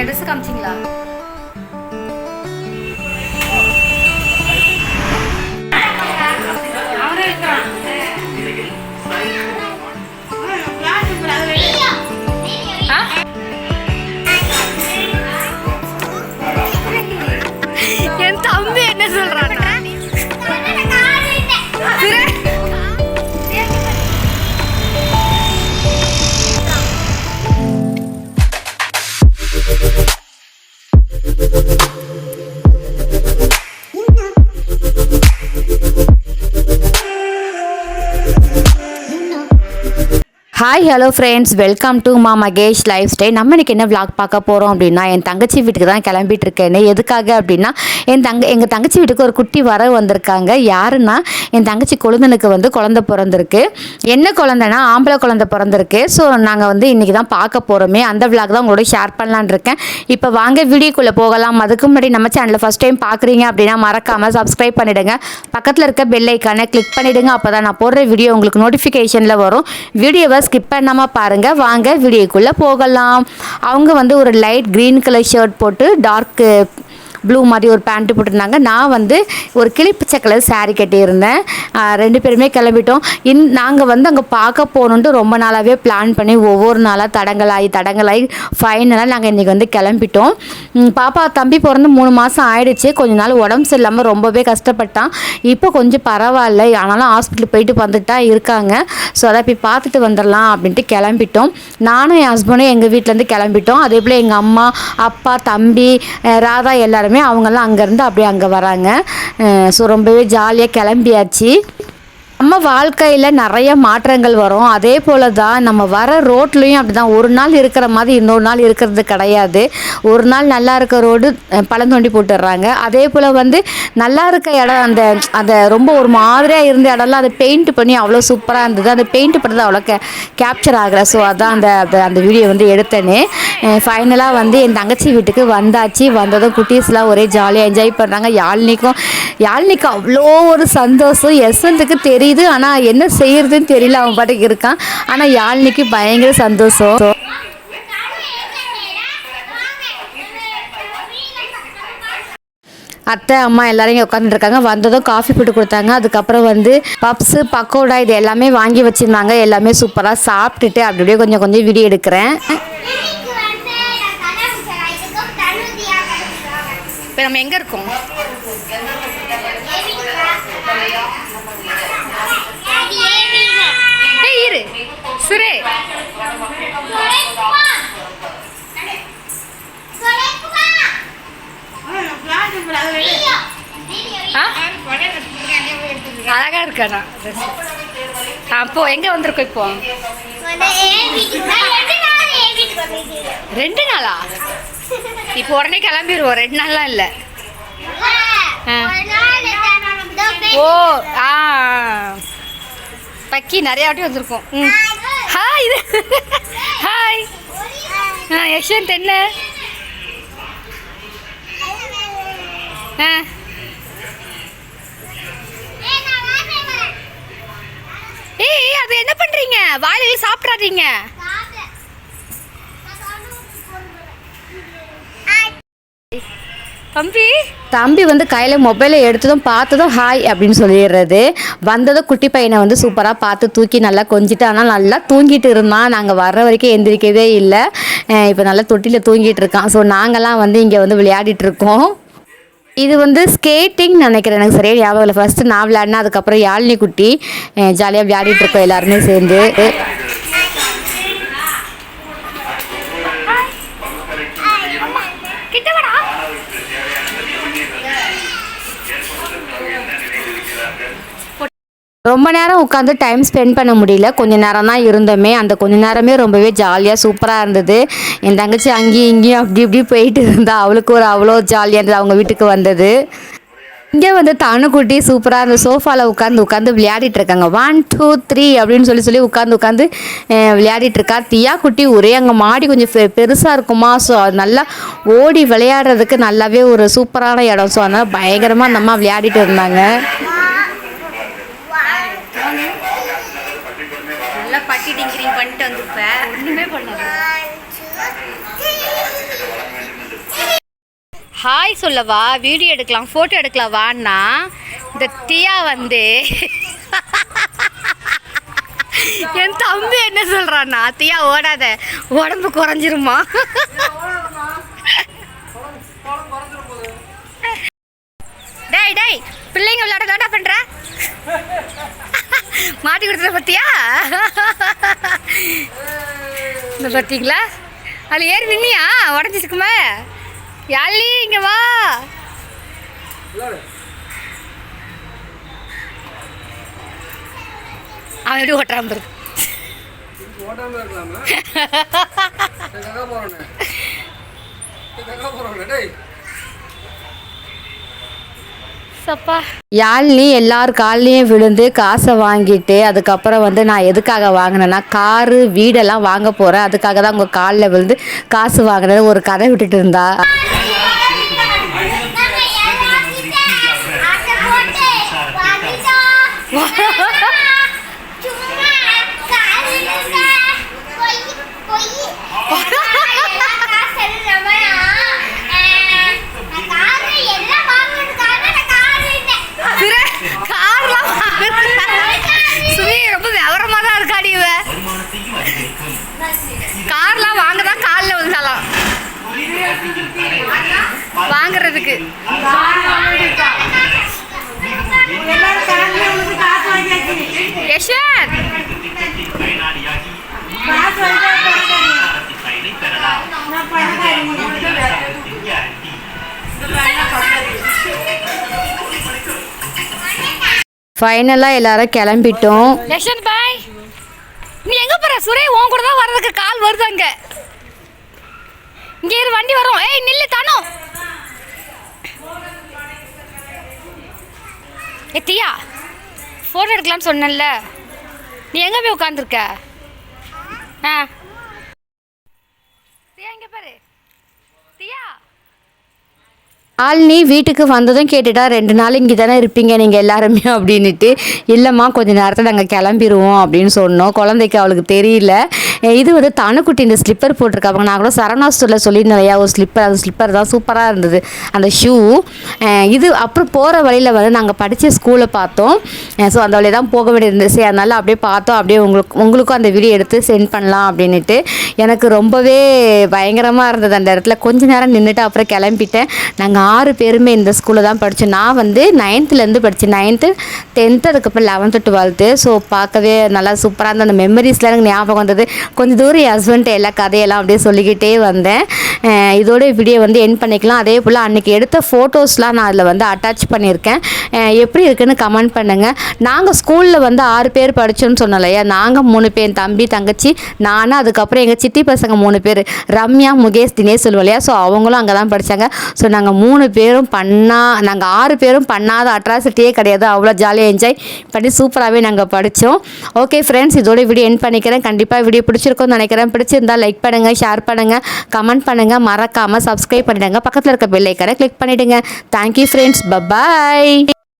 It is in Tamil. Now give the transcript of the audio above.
N dress காமிச்சிங்களா? Hi hello friends welcome to மா மகேஷ் லைஃப் ஸ்டைல் நம்ம இன்னைக்கு என்ன விளாக் பார்க்க போகிறோம் அப்படின்னா என் தங்கச்சி வீட்டுக்கு தான் கிளம்பிட்டு இருக்கேன். எதுக்காக அப்படின்னா என் தங்க எங்கள் தங்கச்சி வீட்டுக்கு ஒரு குட்டி வர வந்திருக்காங்க. யாருன்னா என் தங்கச்சி கொழுந்தனுக்கு வந்து குழந்த பிறந்திருக்கு. என்ன குழந்தைனா ஆம்பளை குழந்த பிறந்திருக்கு. ஸோ நாங்கள் வந்து இன்றைக்கி தான் பார்க்க போகிறோமே அந்த விளாக் தான் உங்களோட ஷேர் பண்ணலான்னு இருக்கேன். இப்போ வாங்க வீடியோக்குள்ளே போகலாம். அதுக்கு முன்னாடி நம்ம சேனலில் ஃபஸ்ட் டைம் பார்க்குறீங்க அப்படின்னா மறக்காமல் சப்ஸ்கிரைப் பண்ணிவிடுங்க பக்கத்தில் இருக்க பெல் ஐக்கானை கிளிக் பண்ணிவிடுங்க அப்போ தான் நான் போடுற வீடியோ உங்களுக்கு நோட்டிஃபிகேஷனில் வரும். வீடியோவை ஸ்கிப் பண்ணாமல் பாருங்கள் வாங்க வீடியோக்குள்ளே போகலாம். அவங்க வந்து ஒரு லைட் க்ரீன் கலர் ஷர்ட் போட்டு டார்க்கு ப்ளூ மாதிரி ஒரு பேண்ட்டு போட்டிருந்தாங்க. நான் வந்து ஒரு கிளிப்பு கலர் சாரீ கட்டியிருந்தேன். ரெண்டு பேருமே கிளம்பிட்டோம். இன் நாங்கள் வந்து அங்கே பார்க்க போகணுன்ட்டு ரொம்ப நாளாகவே பிளான் பண்ணி ஒவ்வொரு நாளாக தடங்களாகி தடங்களாகி ஃபைனலாக நாங்கள் இன்றைக்கி வந்து கிளம்பிட்டோம். பாப்பா தம்பி பிறந்து மூணு மாதம் ஆயிடுச்சு. கொஞ்ச நாள் உடம்பு சரியில்லாமல் ரொம்பவே கஷ்டப்பட்டான். இப்போ கொஞ்சம் பரவாயில்ல. ஆனாலும் ஹாஸ்பிட்டல் போயிட்டு வந்துட்டு தான் இருக்காங்க. ஸோ அதை போய் பார்த்துட்டு வந்துடலாம் அப்படின்ட்டு கிளம்பிட்டோம். நானும் என் ஹஸ்பண்டும் எங்கள் வீட்டிலேருந்து கிளம்பிட்டோம். அதே போல் எங்கள் அம்மா அப்பா தம்பி ராதா எல்லோரும் அவங்கெல்லாம் அங்கேருந்து அப்படியே அங்கே வராங்க. ஸோ ரொம்பவே ஜாலியாக கிளம்பியாச்சு. நம்ம வாழ்க்கையில் நிறைய மாற்றங்கள் வரும். அதே போல் தான் நம்ம வர ரோட்லேயும் அப்படி தான் ஒரு நாள் இருக்கிற மாதிரி இன்னொரு நாள் இருக்கிறது கிடையாது. ஒரு நாள் நல்லா இருக்க ரோடு பழம் தோண்டி போட்டுடுறாங்க. அதே போல் வந்து நல்லா இருக்க இடம் அந்த அந்த ரொம்ப ஒரு மாதிரியாக இருந்த இடம்லாம் அதை பெயிண்ட் பண்ணி அவ்வளோ சூப்பராக இருந்தது. அந்த பெயிண்ட் பண்ணுறது அவ்வளோ கே கேப்சர் ஆகலை. ஸோ அதான் அந்த அந்த- அந்த வீடியோ வந்து எடுத்தேனே. ஃபைனலாக வந்து என் தங்கச்சி வீட்டுக்கு வந்தாச்சு. வந்ததும் குட்டீஸ்லாம் ஒரே ஜாலியாக என்ஜாய் பண்ணுறாங்க யாழ்னிக்கும் யாழ்னிக்கு அவ்வளோ ஒரு சந்தோஷம். எசந்துக்கு தெரியுது. ஆனால் என்ன செய்யறதுன்னு தெரியல. அவன் பாட்டுக்கு இருக்கான். ஆனால் யாழ்னிக்கு பயங்கர சந்தோஷம். அத்தை அம்மா எல்லாரும் இங்கே உட்காந்துருக்காங்க வந்ததும் காஃபி போட்டு கொடுத்தாங்க. அதுக்கப்புறம் வந்து பப்ஸு பக்கோடா இது எல்லாமே வாங்கி வச்சுருந்தாங்க. எல்லாமே சூப்பராக சாப்பிட்டுட்டு அப்படி அப்படியே கொஞ்சம் கொஞ்சம் வீடியோ எடுக்கிறேன். இப்போ நம்ம எங்கே இருக்கோம் ஏய் இரு சுரே ஆ? அழகாக இருக்காண்ணா ட்ரெஸ் ஆ போ எங்கே வந்திருக்கோம் இப்போ? ரெண்டு நாளா? இப்போ உடனே கிளம்பிடுவோம் ரெண்டு நாள்லாம் இல்லை. ஓ ஆ. பக்கி நிறைய வாட்டி வந்திருக்கோம். ம். ஹாய் இது ஹாய் ஆ யஷ்வந்த் என்ன ஆ ஏய் அது என்ன பண்ணுறீங்க வாயில சாப்பிட்றாதீங்க தம்பி? தம்பி வந்து கையில் மொபைலை எடுத்ததும் பார்த்ததும் ஹாய் அப்படின்னு சொல்லிடுறது. வந்ததும் குட்டி பையனை வந்து சூப்பராக பார்த்து தூக்கி நல்லா கொஞ்சிட்டு ஆனால் நல்லா தூங்கிட்டு இருந்தான். நாங்கள் வர்ற வரைக்கும் எந்திரிக்கவே இல்லை. இப்போ நல்லா தொட்டியில் தூங்கிட்டு இருக்கான். ஸோ நாங்கள்லாம் வந்து இங்கே வந்து விளையாடிட்டு இருக்கோம். இது வந்து ஸ்கேட்டிங் நினைக்கிறேன். எனக்கு சரியாக ஞாபகம் இல்லை. ஃபஸ்ட்டு நான் விளையாடினேன் அதுக்கப்புறம் யாழினி குட்டி ஜாலியாக விளையாடிட்டு இருக்கோம் எல்லாருமே சேர்ந்து. ரொம்ப நேரம் உட்காந்து டைம் ஸ்பெண்ட் பண்ண முடியல. கொஞ்ச நேரம் தான் இருந்தோமே. அந்த கொஞ்ச நேரமே ரொம்பவே ஜாலியாக சூப்பராக இருந்தது. என் தங்கச்சி அங்கேயும் இங்கேயும் அப்படி இப்படி போயிட்டு இருந்தா. அவளுக்கு ஒரு அவ்வளோ ஜாலியாக இருந்தது. அவங்க வீட்டுக்கு வந்தது. இங்கே வந்து தனுக்குட்டி சூப்பராக அந்த சோஃபாவில் உட்காந்து உட்காந்து விளையாடிட்டு இருக்காங்க. ஒன் டூ த்ரீ அப்படின்னு சொல்லி சொல்லி உட்காந்து உட்காந்து விளையாடிட்டு இருக்கா. தியா குட்டி ஒரே அங்கே மாடி கொஞ்சம் பெ பெருசாக இருக்குமா? ஸோ அது நல்லா ஓடி விளையாடுறதுக்கு நல்லாவே ஒரு சூப்பரான இடம். ஸோ அதனால் பயங்கரமாக அந்த அம்மா விளையாடிட்டு இருந்தாங்க நல்லா பட்டி டிங்கிரிங் பண்ணிட்டு வந்திருப்பேன் ஒன்றுமே பண்ணல ஹாய் சொல்லவா வீடியோ எடுக்கலாம் ஃபோட்டோ எடுக்கலாம் வான்னா இந்த தியா வந்து என் தம்பி என்ன சொல்கிறான்னா தியா ஓடாத உடம்பு குறைஞ்சிருமா? டேய் டேய் பிள்ளைங்க விளையாட விளையாட பண்ற? மாட்டி கொடுத்துற பத்தியா? இந்த பார்த்தீங்களா அதில் ஏறி நின்னியா? உடஞ்சிருக்குமே யாழி இங்கே வா. அவன் எப்படி ஓட்டுறான் பாரு. ஓட்டாம இருக்கலாமா எங்க போறோன்னு டேய். அப்பா யாழ்னி எல்லார் கால்லையும் விழுந்து காசை வாங்கிட்டு அதுக்கப்புறம் வந்து நான் எதுக்காக வாங்கினேன்னா காரு வீடெல்லாம் வாங்க போகிறேன் அதுக்காக தான் உங்கள் காலில் விழுந்து காசு வாங்கினேன் ஒரு கதை விட்டுட்டு இருந்தா நாங்க எல்லார்கிட்ட ஆட்டை போட்டு வாங்கிட்டோம். சும்மா காலையில பொய் பொய் எல்லாம் காசு எடுக்கிறவனா, அஹ், நான் காரு எல்லாம் வாங்குறதுக்காக நான் காரு விட்டேன். கார்லாம் சுமி ரொம்ப விவரமாக தான் இருக்காடி இவ கார்லாம் வாங்க தான் காலில் விழுந்தாலாம். வாங்குறதுக்கு. யஷ்வந்த் ஃபைனலாக எல்லாரும் கிளம்பிட்டோம். பாய் நீ எங்கே போகிற சுரே? உன் கூட தான் வர்றதுக்கு கால் வருது அங்கே. இங்கே இரு வண்டி வரும். ஏய் நில்லு தானோ. ஏ தியா ஃபோட்டோ எடுக்கலாம்னு சொன்னேன்ல. நீ எங்கே போய் உட்காந்துருக்க ஆ. தியா இங்கே பாரு. தியா. ஆள்னி வீட்டுக்கு வந்ததும் கேட்டுட்டா ரெண்டு நாள் இங்கே தானே இருப்பீங்க நீங்கள் எல்லாருமே? அப்படின்னுட்டு இல்லைம்மா கொஞ்ச நேரத்தில் நாங்கள் கிளம்பிடுவோம் அப்படின்னு சொன்னோம். குழந்தைக்கு அவளுக்கு தெரியல. இது வந்து தனுக்குட்டி இந்த ஸ்லிப்பர் போட்டிருக்காங்க நான் கூட சரணா ஸ்டோரில் சொல்லியிருந்தேன் இல்லையா? ஒரு ஸ்லிப்பர் அந்த ஸ்லிப்பர் தான் சூப்பராக இருந்தது. அந்த ஷூ இது அப்புறம் போகிற வழியில் வந்து நாங்கள் படித்த ஸ்கூலை பார்த்தோம். ஸோ அந்த வழியை தான் போக வேண்டியிருந்துச்சு சரி அதனால் அப்படியே பார்த்தோம். அப்படியே உங்களுக்கு உங்களுக்கும் அந்த வீடியோ எடுத்து சென்ட் பண்ணலாம் அப்படின்னுட்டு. எனக்கு ரொம்பவே பயங்கரமாக இருந்தது அந்த இடத்துல. கொஞ்ச நேரம் நின்றுட்டு அப்புறம் கிளம்பிட்டேன். நாங்கள் ஆறு பேருமே இந்த ஸ்கூலில் தான் படித்தோம் நான் வந்து நைன்த்துலேருந்து படித்தேன் நைன்த்து டென்த்து அதுக்கப்புறம் லெவன்த்து டுவெல்த்து ஸோ பார்க்கவே நல்லா சூப்பராக இருந்த அந்த மெமரிஸ்லாம் எனக்கு ஞாபகம் வந்தது. கொஞ்சம் தூரம் என் ஹஸ்பண்ட் எல்லா கதையெல்லாம் அப்படியே சொல்லிக்கிட்டே வந்தேன். இதோட வீடியோ வந்து என் பண்ணிக்கலாம். அதே போல் அன்றைக்கி எடுத்த ஃபோட்டோஸ்லாம் நான் அதில் வந்து அட்டாச் பண்ணியிருக்கேன். எப்படி இருக்குன்னு கமெண்ட் பண்ணுங்கள் நாங்கள் ஸ்கூலில் வந்து ஆறு பேர் படித்தோன்னு சொன்னோம் இல்லையா? நாங்கள் மூணு பேர் தம்பி தங்கச்சி நானும் அதுக்கப்புறம் எங்கள் சித்தி பசங்க மூணு பேர் ரம்யா முகேஷ் தினேஷ் சொல்லுவோம் இல்லையா? ஸோ அவங்களும் அங்கே தான் படித்தாங்க ஸோ நாங்கள் மூணு பேரும் பண்ணா நாங்கள் ஆறு பேரும் பண்ணாத அட்ராசிட்டியே கிடையாது. அவ்வளோ ஜாலியாக என்ஜாய் பண்ணி சூப்பராகவே நாங்கள் படித்தோம் ஓகே ஃப்ரெண்ட்ஸ் இதோட வீடியோ என் பண்ணிக்கிறேன். கண்டிப்பாக வீடியோ பிடிச்சிருக்கும்னு நினைக்கிறேன். பிடிச்சிருந்தா லைக் பண்ணுங்கள் ஷேர் பண்ணுங்கள் கமெண்ட் பண்ணுங்கள் மறக்காமல் சப்ஸ்கிரைப் பண்ணிடுங்க. பக்கத்தில் இருக்க பெல் கிளிக் பண்ணிவிடுங்க thank you friends bye bye